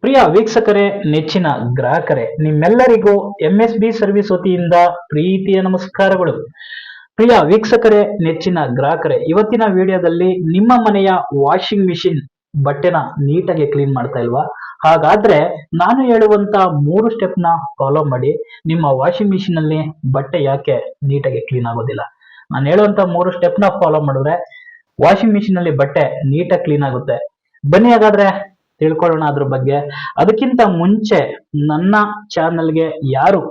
ಪ್ರಿಯ ವೀಕ್ಷಕರೇ, ನೆಚ್ಚಿನ ಗ್ರಾಹಕರೇ, ನಿಮ್ಮೆಲ್ಲರಿಗೂ ಎಂ ಎಸ್ ಬಿ ಸರ್ವಿಸ್ ವತಿಯಿಂದ ಪ್ರೀತಿಯ ನಮಸ್ಕಾರಗಳು. ಪ್ರಿಯ ವೀಕ್ಷಕರೇ, ನೆಚ್ಚಿನ ಗ್ರಾಹಕರೇ, ಇವತ್ತಿನ ವಿಡಿಯೋದಲ್ಲಿ ನಿಮ್ಮ ಮನೆಯ ವಾಷಿಂಗ್ ಮಿಷಿನ್ ಬಟ್ಟೆನ ನೀಟಾಗಿ ಕ್ಲೀನ್ ಮಾಡ್ತಾ ಇಲ್ವಾ? ಹಾಗಾದ್ರೆ ನಾನು ಹೇಳುವಂತ ಮೂರು ಸ್ಟೆಪ್ನ ಫಾಲೋ ಮಾಡಿ ನಿಮ್ಮ ವಾಷಿಂಗ್ ಮಿಷಿನ್ ಅಲ್ಲಿ ಬಟ್ಟೆ ಯಾಕೆ ನೀಟಾಗಿ ಕ್ಲೀನ್ ಆಗೋದಿಲ್ಲ? ನಾನು ಹೇಳುವಂತ ಮೂರು ಸ್ಟೆಪ್ನ ಫಾಲೋ ಮಾಡಿದ್ರೆ ವಾಷಿಂಗ್ ಮಿಷಿನ್ ಅಲ್ಲಿ ಬಟ್ಟೆ ನೀಟಾಗಿ ಕ್ಲೀನ್ ಆಗುತ್ತೆ. ಬನ್ನಿ ಹಾಗಾದ್ರೆ ತಿಳ್ಕೊಳ್ಳೋಣ ಅದ್ರ ಬಗ್ಗೆ. ಅದಕ್ಕಿಂತ ಮುಂಚೆ ನನ್ನ ಚಾನಲ್ಗೆ ಯಾರು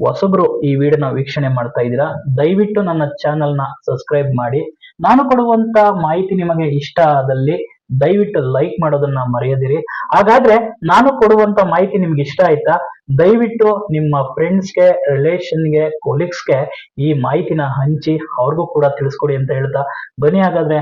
ಹೊಸಬ್ರು ಈ ವಿಡಿಯೋನ ವೀಕ್ಷಣೆ ಮಾಡ್ತಾ ಇದ್ದೀರಾ, ದಯವಿಟ್ಟು ನನ್ನ ಚಾನಲ್ನ ಸಬ್ಸ್ಕ್ರೈಬ್ ಮಾಡಿ. ನಾನು ಕೊಡುವಂತ ಮಾಹಿತಿ ನಿಮಗೆ ಇಷ್ಟ ಆದಲ್ಲಿ ದಯವಿಟ್ಟು ಲೈಕ್ ಮಾಡೋದನ್ನ ಮರೆಯದಿರಿ. ಹಾಗಾದ್ರೆ ನಾನು ಕೊಡುವಂತ ಮಾಹಿತಿ ನಿಮ್ಗೆ ಇಷ್ಟ ಆಯ್ತಾ? ದಯವಿಟ್ಟು ನಿಮ್ಮ ಫ್ರೆಂಡ್ಸ್ಗೆ, ರಿಲೇಷನ್ಗೆ, ಕೊಲೀಗ್ಸ್ಗೆ ಈ ಮಾಹಿತಿನ ಹಂಚಿ ಅವ್ರಿಗೂ ಕೂಡ ತಿಳಿಸ್ಕೊಡಿ ಅಂತ ಹೇಳ್ತಾ. ಬನ್ನಿ ಹಾಗಾದ್ರೆ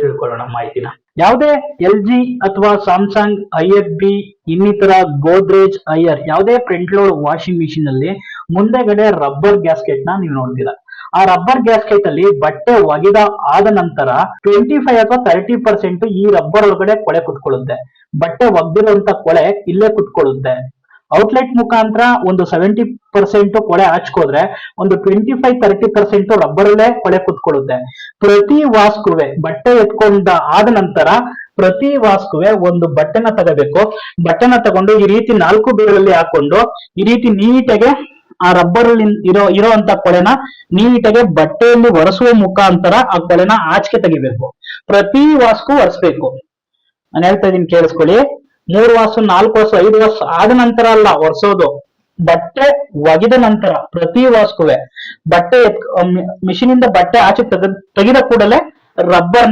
ತಿಳ್ಕೊಳ್ಳೋಣ ಮಾಹಿತಿನ. ಯಾವುದೇ ಎಲ್ ಜಿ ಅಥವಾ ಸ್ಯಾಮ್ಸಂಗ್, ಐ ಎಫ್ ಬಿ, ಇನ್ನಿತರ ಗೋದ್ರೇಜ್, ಐಯರ್ ಯಾವುದೇ ಫ್ರಂಟ್ ಲೋಡ್ ವಾಷಿಂಗ್ ಮಿಷಿನ್ ಅಲ್ಲಿ ಮುಂದೆಗಡೆ ರಬ್ಬರ್ ಗ್ಯಾಸ್ಕೆಟ್ನ ನೀವು ನೋಡ್ತೀರಾ. ಆ ರಬ್ಬರ್ ಗ್ಯಾಸ್ಕೆಟ್ ಅಲ್ಲಿ ಬಟ್ಟೆ ಒಗೆದ ಆದ ನಂತರ ಟ್ವೆಂಟಿ ಫೈವ್ ಅಥವಾ ತರ್ಟಿ ಪರ್ಸೆಂಟ್ ಈ ರಬ್ಬರ್ ಒಳಗಡೆ ಕೊಳೆ ಕುತ್ಕೊಳ್ಳುತ್ತೆ. ಬಟ್ಟೆ ಒಗ್ದಿರುವಂತ ಕೊಳೆ ಇಲ್ಲೇ ಕುತ್ಕೊಳ್ಳುತ್ತೆ. ಔಟ್ಲೆಟ್ ಮುಖಾಂತರ ಒಂದು ಸೆವೆಂಟಿ ಪರ್ಸೆಂಟ್ ಕೊಳೆ ಹಚ್ಕೋದ್ರೆ ಒಂದು ಟ್ವೆಂಟಿ ಫೈವ್ ತರ್ಟಿ ಪರ್ಸೆಂಟ್ ರಬ್ಬರಲ್ಲೇ ಕೊಳೆ ಕುತ್ಕೊಳ್ಳುತ್ತೆ. ಪ್ರತಿ ವಾಸ್ಕುವೆ ಬಟ್ಟೆ ಎತ್ಕೊಂಡ ಆದ ನಂತರ ಪ್ರತಿ ವಾಸ್ಕುವೆ ಒಂದು ಬಟ್ಟೆನ ತಗೋಬೇಕು. ಬಟ್ಟೆನ ತಗೊಂಡು ಈ ರೀತಿ ನಾಲ್ಕು ಬೇರಲ್ಲಿ ಹಾಕೊಂಡು ಈ ರೀತಿ ನೀಟಾಗೆ ಆ ರಬ್ಬರ್ ಇರೋ ಇರೋಂತ ಕೊಳೆನ ನೀಟಾಗೆ ಬಟ್ಟೆಯಲ್ಲಿ ಒರೆಸುವ ಮುಖಾಂತರ ಆ ಕೊಳೆನ ಆಚೆಗೆ ತೆಗಿಬೇಕು. ಪ್ರತಿ ವಾಸ್ಕು ಒರೆಸ್ಬೇಕು. ನಾನು ಹೇಳ್ತಾ ಇದ್ದೀನಿ ಕೇಳಿಸ್ಕೊಳ್ಳಿ. ಮೂರು ವಾಸು ನಾಲ್ಕು ವಾಸು ಐದು ವರ್ಷ ಆದ ನಂತರ ಅಲ್ಲ ಒರೆಸೋದು. ಬಟ್ಟೆ ಒಗೆದ ನಂತರ ಪ್ರತಿ ವಾಸ್ಕುವೆ ಬಟ್ಟೆ ಮಿಷಿನ್ ಇಂದ ಬಟ್ಟೆ ಆಚೆ ತೆಗೆದ ತೆಗೆದ ಕೂಡಲೇ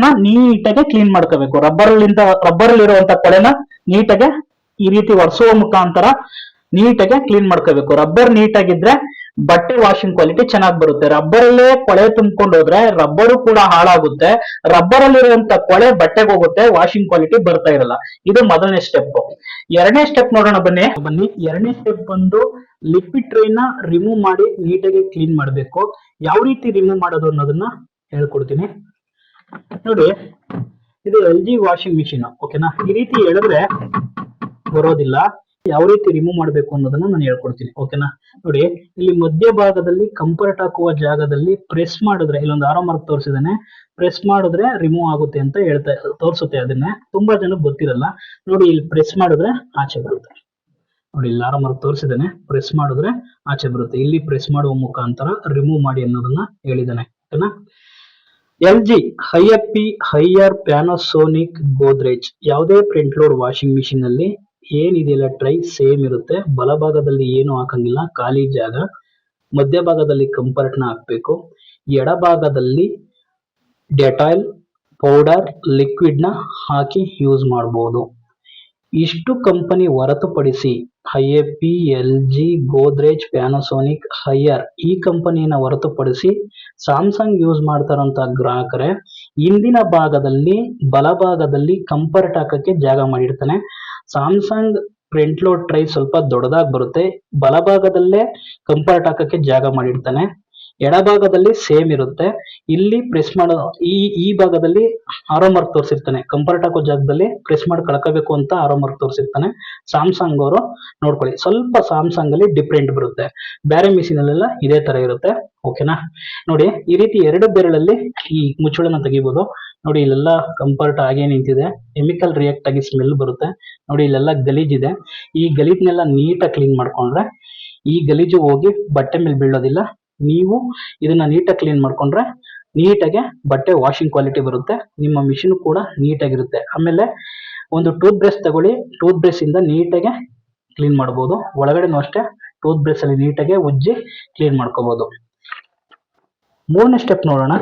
ನ ನೀಟಾಗಿ ಕ್ಲೀನ್ ಮಾಡ್ಕೋಬೇಕು. ರಬ್ಬರ್ ರಬ್ಬರ್ ಇರುವಂತ ಕೊಳೆನ ನೀಟಾಗೆ ಈ ರೀತಿ ಒರೆಸುವ ಮುಖಾಂತರ ನೀಟಾಗಿ ಕ್ಲೀನ್ ಮಾಡ್ಕೋಬೇಕು. ರಬ್ಬರ್ ನೀಟಾಗಿದ್ರೆ ಬಟ್ಟೆ ವಾಷಿಂಗ್ ಕ್ವಾಲಿಟಿ ಚೆನ್ನಾಗಿ ಬರುತ್ತೆ. ರಬ್ಬರ್ ಅಲ್ಲೇ ಕೊಳೆ ತುಂಬಿಕೊಂಡು ಹೋದ್ರೆ ರಬ್ಬರು ಕೂಡ ಹಾಳಾಗುತ್ತೆ. ರಬ್ಬರ್ ಅಲ್ಲಿರುವಂತ ಕೊಳೆ ಬಟ್ಟೆಗೆ ಹೋಗುತ್ತೆ ವಾಷಿಂಗ್ ಕ್ವಾಲಿಟಿ ಬರ್ತಾ ಇರಲ್ಲ. ಇದು ಮೊದಲನೇ ಸ್ಟೆಪ್ ಎರಡನೇ ಸ್ಟೆಪ್ ನೋಡೋಣ ಬನ್ನಿ. ಬನ್ನಿ. ಎರಡನೇ ಸ್ಟೆಪ್ ಬಂದು ಲಿಕ್ವಿಡ್ ಟ್ರೈ ನ ರಿಮೂವ್ ಮಾಡಿ ನೀಟಾಗಿ ಕ್ಲೀನ್ ಮಾಡಬೇಕು. ಯಾವ ರೀತಿ ರಿಮೂವ್ ಮಾಡೋದು ಅನ್ನೋದನ್ನ ಹೇಳ್ಕೊಡ್ತೀನಿ. ನೋಡಿ, ಇದು ಎಲ್ ಜಿ ವಾಷಿಂಗ್ ಮಿಷಿನ್ ಓಕೆನಾ ಈ ರೀತಿ ಹೇಳಿದ್ರೆ ಬರೋದಿಲ್ಲ. ಯಾವ ರೀತಿ ರಿಮೂವ್ ಮಾಡಬೇಕು ಅನ್ನೋದನ್ನ ನಾನು ಹೇಳ್ಕೊಡ್ತೀನಿ ಓಕೆನಾ ನೋಡಿ, ಇಲ್ಲಿ ಮಧ್ಯ ಭಾಗದಲ್ಲಿ ಕಂಫರ್ಟ್ ಹಾಕುವ ಜಾಗದಲ್ಲಿ ಪ್ರೆಸ್ ಮಾಡಿದ್ರೆ, ಇಲ್ಲೊಂದು ಆರೋ ಮಾರ್ಕ್ ತೋರಿಸಿದಾನೆ ಪ್ರೆಸ್ ಮಾಡಿದ್ರೆ ರಿಮೂವ್ ಆಗುತ್ತೆ ಅಂತ ಹೇಳ್ತಾ, ತೋರಿಸುತ್ತೆ ಅದನ್ನೇ. ತುಂಬಾ ಜನ ಗೊತ್ತಿರಲ್ಲ. ನೋಡಿ, ಇಲ್ಲಿ ಪ್ರೆಸ್ ಮಾಡಿದ್ರೆ ಆಚೆ ಬರುತ್ತೆ. ನೋಡಿ, ಇಲ್ಲಿ ಆರೋ ಮಾರ್ಕ್ ತೋರಿಸಿದಾನೆ ಪ್ರೆಸ್ ಮಾಡಿದ್ರೆ ಆಚೆ ಬರುತ್ತೆ. ಇಲ್ಲಿ ಪ್ರೆಸ್ ಮಾಡುವ ಮುಖಾಂತರ ರಿಮೂವ್ ಮಾಡಿ ಅನ್ನೋದನ್ನ ಹೇಳಿದಾನೆ ಓಕೆನಾ ಎಲ್ ಜಿ ಹೈಯಪ್ಪಿ ಹೈಯರ್ ಪ್ಯಾನೋಸೋನಿಕ್ ಗೋದ್ರೇಜ್ ಯಾವುದೇ ಪ್ರಿಂಟ್ ಲೋಡ್ ವಾಷಿಂಗ್ ಮಿಷಿನ್ ಅಲ್ಲಿ ಏನಿದೆಯಲ್ಲ ಟ್ರೈ ಸೇಮ್ ಇರುತ್ತೆ. ಬಲಭಾಗದಲ್ಲಿ ಏನು ಹಾಕಂಗಿಲ್ಲ, ಖಾಲಿ ಜಾಗ. ಮಧ್ಯಭಾಗದಲ್ಲಿ ಕಂಪರ್ಟ್ನ ಹಾಕಬೇಕು. ಎಡಭಾಗದಲ್ಲಿ ಡೆಟಾಯಿಲ್ ಪೌಡರ್ ಲಿಕ್ವಿಡ್ನ ಹಾಕಿ ಯೂಸ್ ಮಾಡಬಹುದು ಇಷ್ಟು ಕಂಪನಿ ಹೊರತುಪಡಿಸಿ I A P L G Godrej Panasonic Haier ಈ ಕಂಪನಿಯನ್ನ ಹೊರತುಪಡಿಸಿ ಸ್ಯಾಮ್ಸಂಗ್ ಯೂಸ್ ಮಾಡ್ತಾರಂತ ಗ್ರಾಹಕರೇ ಹಿಂದಿನ ಭಾಗದಲ್ಲಿ ಬಲಭಾಗದಲ್ಲಿ ಕಂಪರ್ಟ್ ಹಾಕಕ್ಕೆ ಜಾಗ ಮಾಡಿರ್ತಾನೆ. ಸ್ಯಾಮ್ಸಂಗ್ ಫ್ರಂಟ್ ಲೋಡ್ ಟ್ರೈ ಸ್ವಲ್ಪ ದೊಡ್ಡದಾಗಿ ಬರುತ್ತೆ. ಬಲಭಾಗದಲ್ಲೇ ಕಂಫರ್ಟ್ ಹಾಕಕ್ಕೆ ಜಾಗ ಮಾಡಿರ್ತಾನೆ ಎಡಭಾಗದಲ್ಲಿ ಸೇಮ್ ಇರುತ್ತೆ. ಇಲ್ಲಿ ಪ್ರೆಸ್ ಮಾಡೋ, ಈ ಈ ಭಾಗದಲ್ಲಿ ಆರೋ ಮಾರ್ಕ್ ತೋರಿಸಿರ್ತಾನೆ. ಕಂಫರ್ಟ್ ಹಾಕೋ ಜಾಗದಲ್ಲಿ ಪ್ರೆಸ್ ಮಾಡಿ ಕಳ್ಕೋಬೇಕು ಅಂತ ಆರೋ ಮಾರ್ಕ್ ತೋರಿಸಿರ್ತಾನೆ. ಸ್ಯಾಮ್ಸಂಗ್ ಅವರು ನೋಡ್ಕೊಳ್ಳಿ. ಸ್ವಲ್ಪ ಸ್ಯಾಮ್ಸಂಗ್ ಅಲ್ಲಿ ಡಿಫ್ರೆಂಟ್ ಬರುತ್ತೆ. ಬೇರೆ ಮಿಷಿನ್ ಅಲ್ಲೆಲ್ಲ ಇದೇ ತರ ಇರುತ್ತೆ. ಓಕೆನಾ ನೋಡಿ, ಈ ರೀತಿ ಎರಡು ಬೆರಳಲ್ಲಿ ಈ ಮುಚ್ಚಳನ ತೆಗಿಬಹುದು ನೋಡಿ, ಇಲ್ಲೆಲ್ಲ ಕಂಫರ್ಟ್ ಆಗೇ ನಿಂತಿದೆ. ಕೆಮಿಕಲ್ ರಿಯಾಕ್ಟ್ ಆಗಿ ಸ್ಮೆಲ್ ಬರುತ್ತೆ. ನೋಡಿ, ಇಲ್ಲೆಲ್ಲ ಗಲೀಜಿದೆ ಈ ಗಲೀಜ್ನೆಲ್ಲ ನೀಟಾಗಿ ಕ್ಲೀನ್ ಮಾಡ್ಕೊಂಡ್ರೆ ಈ ಗಲೀಜು ಹೋಗಿ ಬಟ್ಟೆ ಮೇಲೆ ಬೀಳೋದಿಲ್ಲ. ನೀವು ಇದನ್ನ ನೀಟಾಗಿ ಕ್ಲೀನ್ ಮಾಡ್ಕೊಂಡ್ರೆ ನೀಟಾಗೆ ಬಟ್ಟೆ ವಾಷಿಂಗ್ ಕ್ವಾಲಿಟಿ ಬರುತ್ತೆ, ನಿಮ್ಮ ಮಿಷಿನ್ ಕೂಡ ನೀಟಾಗಿರುತ್ತೆ ಆಮೇಲೆ ಒಂದು ಟೂತ್ ಬ್ರಷ್ ತಗೊಳ್ಳಿ ಟೂತ್ ಬ್ರಷ್ ಇಂದ ನೀಟಾಗೆ ಕ್ಲೀನ್ ಮಾಡ್ಬೋದು. ಒಳಗಡೆನೂ ಅಷ್ಟೇ ಟೂತ್ ಬ್ರಷ್ ಅಲ್ಲಿ ನೀಟಾಗೆ ಉಜ್ಜಿ ಕ್ಲೀನ್ ಮಾಡ್ಕೋಬಹುದು ಮೂರನೇ ಸ್ಟೆಪ್ ನೋಡೋಣ.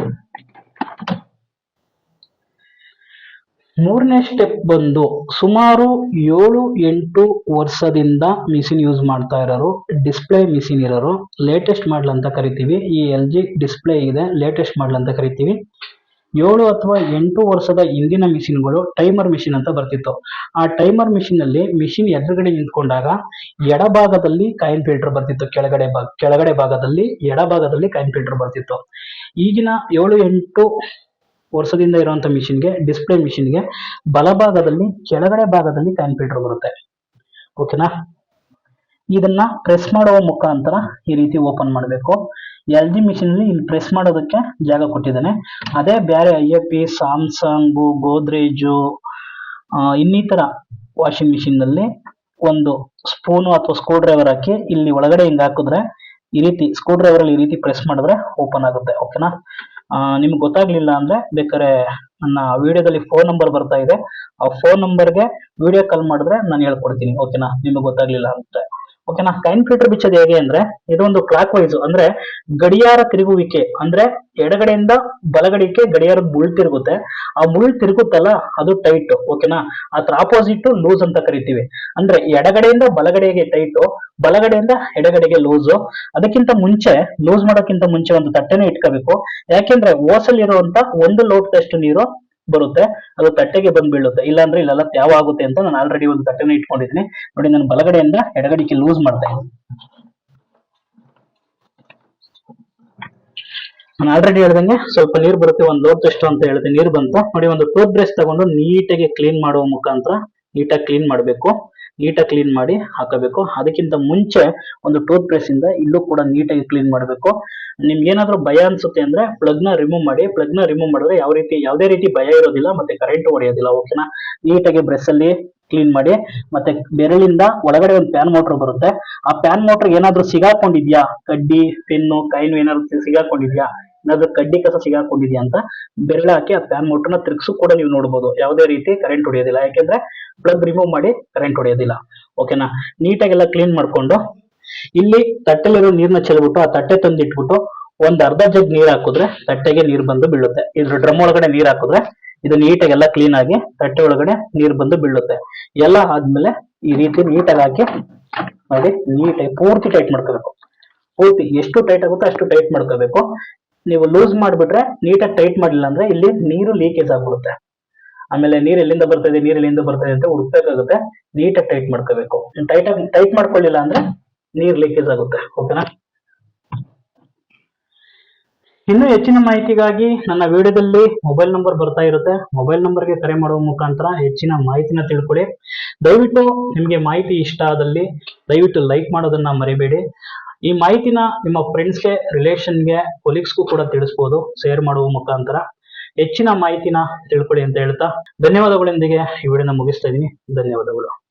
ಮೂರನೇ ಸ್ಟೆಪ್ ಬಂದು ಸುಮಾರು ಏಳು ಎಂಟು ವರ್ಷದಿಂದ ಮಿಷಿನ್ ಯೂಸ್ ಮಾಡ್ತಾ ಇರೋರು ಡಿಸ್ಪ್ಲೇ ಮಿಷಿನ್ ಇರೋರು ಲೇಟೆಸ್ಟ್ ಮಾಡಲ್ ಅಂತ ಕರಿತೀವಿ. ಈ ಎಲ್ ಜಿ ಡಿಸ್ಪ್ಲೇ ಇದೆ ಲೇಟೆಸ್ಟ್ ಮಾಡಲ್ ಅಂತ ಕರಿತೀವಿ. ಏಳು ಅಥವಾ ಎಂಟು ವರ್ಷದ ಹಿಂದಿನ ಮಿಷಿನ್ಗಳು ಟೈಮರ್ ಮಿಷಿನ್ ಅಂತ ಬರ್ತಿತ್ತು. ಆ ಟೈಮರ್ ಮಿಷಿನ್ ಅಲ್ಲಿ ಮಿಷಿನ್ ಎದುರುಗಡೆ ನಿಂತ್ಕೊಂಡಾಗ ಎಡಭಾಗದಲ್ಲಿ ಕಾಯಿನ್ ಫಿಲ್ಟರ್ ಬರ್ತಿತ್ತು. ಕೆಳಗಡೆ ಕೆಳಗಡೆ ಭಾಗದಲ್ಲಿ ಎಡಭಾಗದಲ್ಲಿ ಕಾಯಿನ್ ಫಿಲ್ಟರ್ ಬರ್ತಿತ್ತು. ಈಗಿನ ಏಳು ಎಂಟು ವರ್ಷದಿಂದ ಇರುವಂತ ಮಿಷಿನ್ಗೆ, ಡಿಸ್ಪ್ಲೇ ಮಿಷಿನ್ಗೆ ಬಲಭಾಗದಲ್ಲಿ ಕೆಳಗಡೆ ಭಾಗದಲ್ಲಿ ಕಾಯಿನ್ ಫಿಲ್ಟರ್ ಬರುತ್ತೆ. ಓಕೆನಾ? ಇದನ್ನ ಪ್ರೆಸ್ ಮಾಡುವ ಮುಖಾಂತರ ಈ ರೀತಿ ಓಪನ್ ಮಾಡಬೇಕು. ಎಲ್ ಜಿ ಮಿಷಿನ್ ಅಲ್ಲಿ ಇಲ್ಲಿ ಪ್ರೆಸ್ ಮಾಡೋದಕ್ಕೆ ಜಾಗ ಕೊಟ್ಟಿದ್ದಾನೆ. ಅದೇ ಬೇರೆ I A P, Samsung, Godrej ಇನ್ನಿತರ ವಾಷಿಂಗ್ ಮಿಷಿನ್ನಲ್ಲಿ ಒಂದು ಸ್ಪೂನು ಅಥವಾ ಸ್ಕ್ರೂ ಡ್ರೈವರ್ ಹಾಕಿ ಇಲ್ಲಿ ಒಳಗಡೆ ಹಿಂಗ್ ಹಾಕಿದ್ರೆ ಈ ರೀತಿ ಸ್ಕ್ರೂ ಡ್ರೈವರ್ ಅಲ್ಲಿ ಈ ರೀತಿ ಪ್ರೆಸ್ ಮಾಡಿದ್ರೆ ಓಪನ್ ಆಗುತ್ತೆ. ಓಕೆನಾ? ನಿಮ್ಗೆ ಗೊತ್ತಾಗ್ಲಿಲ್ಲ ಅಂದ್ರೆ ಬೇಕಾದ್ರೆ ನನ್ನ ವಿಡಿಯೋದಲ್ಲಿ ಫೋನ್ ನಂಬರ್ ಬರ್ತಾ ಇದೆ. ಆ ಫೋನ್ ನಂಬರ್ಗೆ ವಿಡಿಯೋ ಕಾಲ್ ಮಾಡಿದ್ರೆ ನಾನು ಹೇಳ್ಕೊಡ್ತೀನಿ. ಓಕೆನಾ ನಿಮ್ಗೆ ಗೊತ್ತಾಗ್ಲಿಲ್ಲ ಅಂದ್ರೆ. ಓಕೆನಾ ಕೈನ್ ಫಿಲ್ಟರ್ ಬಿಚ್ಚೋದು ಹೇಗೆ ಅಂದ್ರೆ, ಇದೊಂದು ಕ್ಲಾಕ್ ವೈಸ್ ಅಂದ್ರೆ ಗಡಿಯಾರ ತಿರುಗುವಿಕೆ, ಅಂದ್ರೆ ಎಡಗಡೆಯಿಂದ ಬಲಗಡೆಗೆ ಗಡಿಯಾರ ಮುಳ್ ತಿರುಗುತ್ತೆ. ಆ ಮುಳ್ ತಿರುಗುತ್ತಲ್ಲ, ಅದು ಟೈಟ್ ಓಕೆನಾ ಅದ್ರ ಆಪೋಸಿಟ್ ಲೂಸ್ ಅಂತ ಕರಿತೀವಿ. ಅಂದ್ರೆ ಎಡಗಡೆಯಿಂದ ಬಲಗಡೆಗೆ ಟೈಟ್ ಬಲಗಡೆಯಿಂದ ಎಡಗಡೆಗೆ ಲೂಸು ಅದಕ್ಕಿಂತ ಮುಂಚೆ ಲೂಸ್ ಮಾಡೋಕ್ಕಿಂತ ಮುಂಚೆ ಒಂದು ತಟ್ಟೆನೇ ಇಟ್ಕೋಬೇಕು. ಯಾಕೆಂದ್ರೆ ಓಸಲ್ ಇರುವಂತ ಒಂದು ಲೋಟದಷ್ಟು ನೀರು ಬರುತ್ತೆ, ಅದು ತಟ್ಟೆಗೆ ಬಂದು ಬೀಳುತ್ತೆ. ಇಲ್ಲಾಂದ್ರೆ ಇಲ್ಲೆಲ್ಲ ತ್ಯಾವ ಆಗುತ್ತೆ ಅಂತ ನಾನು ಆಲ್ರೆಡಿ ಒಂದು ತಟ್ಟೆನ ಇಟ್ಕೊಂಡಿದ್ದೀನಿ. ನೋಡಿ ನಾನು ಬಲಗಡೆಯಿಂದ ಎಡಗಡೆಗೆ ಲೂಸ್ ಮಾಡ್ತಾ ಇದ್ದೀನಿ. ನಾನು ಆಲ್ರೆಡಿ ಹೇಳ್ದಂಗೆ ಸ್ವಲ್ಪ ನೀರು ಬರುತ್ತೆ, ಒಂದು ಲೋಟದಷ್ಟು ಅಂತ ಹೇಳಿದೆ. ನೀರು ಬಂತು. ನೋಡಿ, ಒಂದು ಟೂತ್ ಬ್ರಷ್ ತಗೊಂಡು ನೀಟಾಗಿ ಕ್ಲೀನ್ ಮಾಡುವ ಮುಖಾಂತರ ನೀಟಾಗಿ ಕ್ಲೀನ್ ಮಾಡಬೇಕು. ನೀಟಾಗಿ ಕ್ಲೀನ್ ಮಾಡಿ ಹಾಕಬೇಕು. ಅದಕ್ಕಿಂತ ಮುಂಚೆ ಒಂದು ಟೂತ್ ಬ್ರಷ್ ಇಂದ ಇಲ್ಲೂ ಕೂಡ ನೀಟಾಗಿ ಕ್ಲೀನ್ ಮಾಡಬೇಕು. ನಿಮ್ಗೆ ಏನಾದ್ರು ಭಯ ಅನ್ಸುತ್ತೆ ಅಂದ್ರೆ ಪ್ಲಗ್ ರಿಮೂವ್ ಮಾಡಿ ಪ್ಲಗ್ನ ರಿಮೂವ್ ಮಾಡಿದ್ರೆ ಯಾವ ರೀತಿ, ಯಾವುದೇ ರೀತಿ ಭಯ ಇರೋದಿಲ್ಲ, ಮತ್ತೆ ಕರೆಂಟ್ ಹೊಡೆಯೋದಿಲ್ಲ ಓಕೆನಾ ನೀಟಾಗಿ ಬ್ರಷ್ ಅಲ್ಲಿ ಕ್ಲೀನ್ ಮಾಡಿ, ಮತ್ತೆ ಬೆರಳಿಂದ ಒಳಗಡೆ ಒಂದು ಪ್ಯಾನ್ ಮೋಟರ್ ಬರುತ್ತೆ. ಆ ಪ್ಯಾನ್ ಮೋಟರ್ ಏನಾದ್ರೂ ಸಿಗಾಕೊಂಡಿದ್ಯಾ? ಕಡ್ಡಿ ಪೆನ್ನು ಕೈನು ಏನಾದ್ರು ಸಿಗಾಕೊಂಡಿದ್ಯಾ? ಏನಾದ್ರೂ ಕಡ್ಡಿ ಕಸ ಸಿಗಾಕೊಂಡಿದ್ಯಾ ಅಂತ ಬೆರಳ ಹಾಕಿ ಆ ಪ್ಯಾನ್ ಮೋಟರ್ನ ತಿರುಗಿಸು ಕೂಡ ನೀವು ನೋಡಬಹುದು ಯಾವುದೇ ರೀತಿ ಕರೆಂಟ್ ಹೊಡೆಯೋದಿಲ್ಲ. ಯಾಕೆಂದ್ರೆ ಪ್ಲಗ್ ರಿಮೂವ್ ಮಾಡಿ ಕರೆಂಟ್ ಹೊಡೆಯೋದಿಲ್ಲ. ಓಕೆನಾ ನೀಟಾಗೆಲ್ಲ ಕ್ಲೀನ್ ಮಾಡ್ಕೊಂಡು ಇಲ್ಲಿ ತಟ್ಟೆಲಿರೋ ನೀರ್ನ ಚೆಲ್ಬಿಟ್ಟು ಆ ತಟ್ಟೆ ತಂದಿಟ್ಬಿಟ್ಟು ಒಂದ್ ಅರ್ಧ ಜಗ್ ನೀರ್ ಹಾಕಿದ್ರೆ ತಟ್ಟೆಗೆ ನೀರ್ ಬಂದು ಬೀಳುತ್ತೆ. ಇದ್ರ ಡ್ರಮ್ ಒಳಗಡೆ ನೀರ್ ಹಾಕಿದ್ರೆ ಇದು ನೀಟಾಗೆಲ್ಲ ಕ್ಲೀನ್ ಆಗಿ ತಟ್ಟೆ ಒಳಗಡೆ ನೀರ್ ಬಂದು ಬೀಳುತ್ತೆ. ಎಲ್ಲ ಆದ್ಮೇಲೆ ಈ ರೀತಿ ನೀಟಾಗಿ ಹಾಕಿ ನೋಡಿ, ನೀಟಾಗಿ ಪೂರ್ತಿ ಟೈಟ್ ಮಾಡ್ಕೋಬೇಕು. ಪೂರ್ತಿ ಎಷ್ಟು ಟೈಟ್ ಆಗುತ್ತೋ ಅಷ್ಟು ಟೈಟ್ ಮಾಡ್ಕೋಬೇಕು. ನೀವು ಲೂಸ್ ಮಾಡಿಬಿಟ್ರೆ ನೀಟಾಗಿ ಟೈಟ್ ಮಾಡಲಿಲ್ಲ ಅಂದ್ರೆ ಇಲ್ಲಿ ನೀರು ಲೀಕೇಜ್ ಆಗ್ಬಿಡುತ್ತೆ. ಆಮೇಲೆ ನೀರು ಎಲ್ಲಿಂದ ಬರ್ತಾ ಇದೆ, ನೀರು ಎಲ್ಲಿಂದ ಇದೆ ಅಂತ ಹುಡುಕ್ಬೇಕಾಗುತ್ತೆ. ನೀಟಾಗಿ ಟೈಟ್ ಮಾಡ್ಕೋಬೇಕು. ಟೈಟ್ ಟೈಟ್ ಮಾಡ್ಕೊಳ್ಳಿಲ್ಲ ಅಂದ್ರೆ ನೀರು ಲೀಕೇಜ್ ಆಗುತ್ತೆ. ಓಕೆನಾ ಇನ್ನು ಹೆಚ್ಚಿನ ಮಾಹಿತಿಗಾಗಿ ನನ್ನ ವಿಡಿಯೋದಲ್ಲಿ ಮೊಬೈಲ್ ನಂಬರ್ ಬರ್ತಾ ಇರುತ್ತೆ. ಮೊಬೈಲ್ ನಂಬರ್ಗೆ ಕರೆ ಮಾಡುವ ಮುಖಾಂತರ ಹೆಚ್ಚಿನ ಮಾಹಿತಿನ ತಿಳ್ಕೊಳ್ಳಿ. ದಯವಿಟ್ಟು ನಿಮಗೆ ಮಾಹಿತಿ ಇಷ್ಟ ಆದಲ್ಲಿ ದಯವಿಟ್ಟು ಲೈಕ್ ಮಾಡೋದನ್ನ ಮರಿಬೇಡಿ. ಈ ಮಾಹಿತಿನ ನಿಮ್ಮ ಫ್ರೆಂಡ್ಸ್ಗೆ ರಿಲೇಷನ್ಗೆ ಕೊಲೀಗ್ಸ್ಗೂ ಕೂಡ ತಿಳಿಸ್ಬೋದು. ಶೇರ್ ಮಾಡುವ ಮುಖಾಂತರ ಹೆಚ್ಚಿನ ಮಾಹಿತಿನ ತಿಳ್ಕೊಳ್ಳಿ ಅಂತ ಹೇಳ್ತಾ ಧನ್ಯವಾದಗಳೊಂದಿಗೆ ಈ ವಿಡಿಯೋನ ಮುಗಿಸ್ತಾ ಇದ್ದೀನಿ. ಧನ್ಯವಾದಗಳು.